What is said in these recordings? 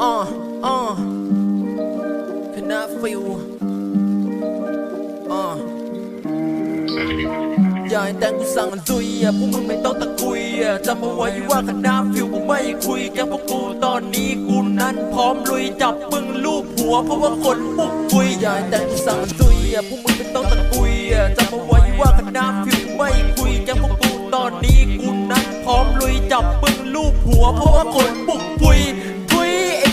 อ่ออ่อคณะฟิวอ่ออย่าให้แต่งกูสั่งกันซุยอะพวกมึงไม่ต้องตะกุยอะจำเอาไว้ว่าคณะฟิวกูไม่คุยแกพวกกูตอนนี้กูนั้นพร้อมลุยจับมึงลูบหัวเพราะว่าคนปุกคุยอย่าให้แต่งกูสั่งกันซุยอะพวกมึงไม่ต้องตะกุยอะจำเอาไว้ว่าคณะฟิวกูไม่คุยแกพวกกูตอนนี้กูนั้นพร้อมลุยจับมึงลูบหัวเพราะว่าคนปุกปุย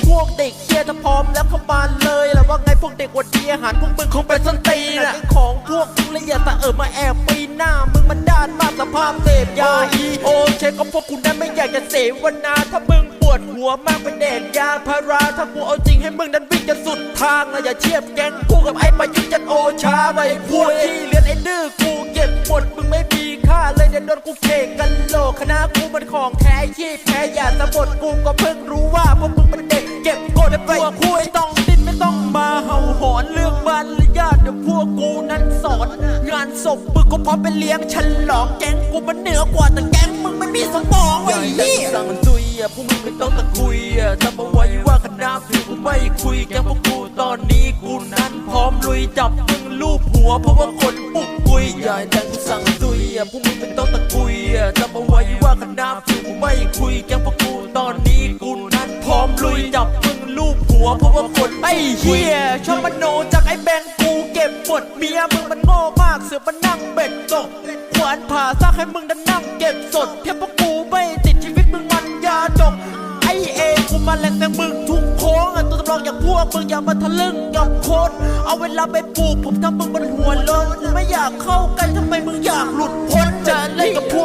พวกเด็กเชียถ้าพร้อมแล้วเข้ามาเลยแล้วว่าไงพวกเด็กวันดีอาหารพวกมึงคงเป็นส้นตีนอะไอ้ของพวกมึงละเอียดแต่เออมาแอบปีหน้า มึงมันด้านมากสภาพเสพยาอีโอเชก็พวกกูนั้นไม่อยากจะเสวนาถ้ามึงปวดหัวมากเป็นแดดยาพาราถ้ากูเอาจริงให้มึงนั้นวิ่งจะสุดทางนะอย่าเทียบแก๊งกูกับไอ้ประยุทธ์จันทร์โอชาไว้พวกที่เรียนไอ้ดื้อกูเก็บหมดมึงไม่มีค่าเลยเดี๋ยวโดนกูเคกันโลกคณะกูมันของแท้ขี้แพ้อย่าสะบดกูก็เพิ่ง ก็บกดและพวกกูไม่ต้องดิ้นไม่ต้องมาเห่าหอนเรื่องบ้านและญาติเดี๋ยวพวกกูนั้นสอน งานศพมึงก็พร้อมไปเลี้ยงฉลองแก๊งกูมันเหนือกว่าแต่แก๊งมึงไม่มีสมองไอ้เหี้ยสั่งมันตุยอะพวกมึงไม่ต้องตะกุยอะจำเอาไว้ว่าคณะฟิวกูไม่คุยแก๊งพวกกูตอนนี้กูนั้นพร้อมลุยจับมึงลูบหัวเพราะว่าคนปุกปุยให้แต่กูสั่งมันตุยอะพวกมึงไม่ต้องตะกุย อะจำเอาไว้ว่าคณะฟิวกูไม่คุยแก๊งพวกกูตอนนี้กูนั้นพร้อมลุยจับมึงลูบหัวเพราะว่าคนไอ้เหี้ยชอบมโนจากไอ้แบงกูเก็บหมดเมียมึงมันโง่มากเสือมันนั่งเบ็ดตกขวานผ่าซากให้มึงดันนั่งเก็บสดเทียบพวกกูไม่ติดชีวิตมึงมันยาจกไอเองกูมาแรงแต่มึงทุกโค้งอะตัวตำรองอย่างพวกมึงอย่ามาทะลึ่งกับคนเอาเวลาไปปลูกผมทำมึงมันหัวโลนกูไม่อยากเข้าใกล้ทำไมมึงอยากหลุดพ้นจะเล่นกับพ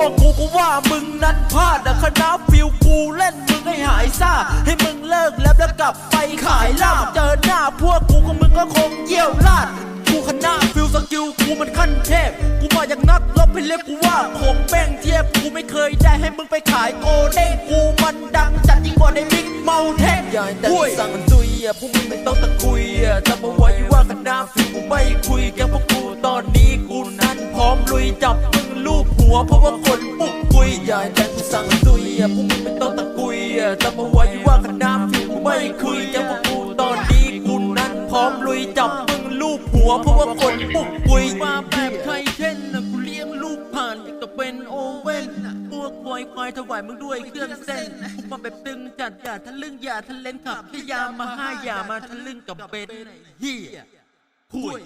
วกูกูว่ามึงนั้นพลาดอะคณะฟิลกูเล่นมึงให้หายซ่า ให้มึงเลิกแล้วแล้วกลับไปขายลาบเจอหน้าพวกกูก็มึงก็คงเยี่ยวลาดกูคณะฟิลสกิลกูมันขั้นเทพ กูมาอย่างนักลบให้เรียกกูว่าของแป้งเทียบกูไม่เคยได้ให้มึงไปขายโกเด้งกูมันดังจัดยิ่งกว่าในบิ๊กเมาเทนอย่าแต่สั่งมันตุยอะพวกมึงไม่ต้องตะกุยอะจำเอาไว้ว่าคณะฟิลกูไม่คุยแกพวกกูตอนนี้กูนั้นพร้อมลุยจับ หัวเพราะว่าคนปุกปุยอย่าแต่กูสั่งมันตุยอะพวกมึงไม่ต้องตะกุยอะจำเอาไว้ว่าคณะฟิลกูไม่คุยแกพวกกูตอนนี้กูนั้นพร้อมลุยจับมึงลูบหัวเพราะว่าคนปุกปุยมาแบบใครเช่นนะกูเลี้ยงลูกผ่านอย่างกับเป็นโอเว่นพวกควายควายถวายมึงด้วยเครื่องเส้นพวกมาแบบตึงจัดอย่าทะลึ่งอย่าทะเลนขับแค่ยามมาห้าอย่ามาทะลึ่งกับเบนเฮียคุย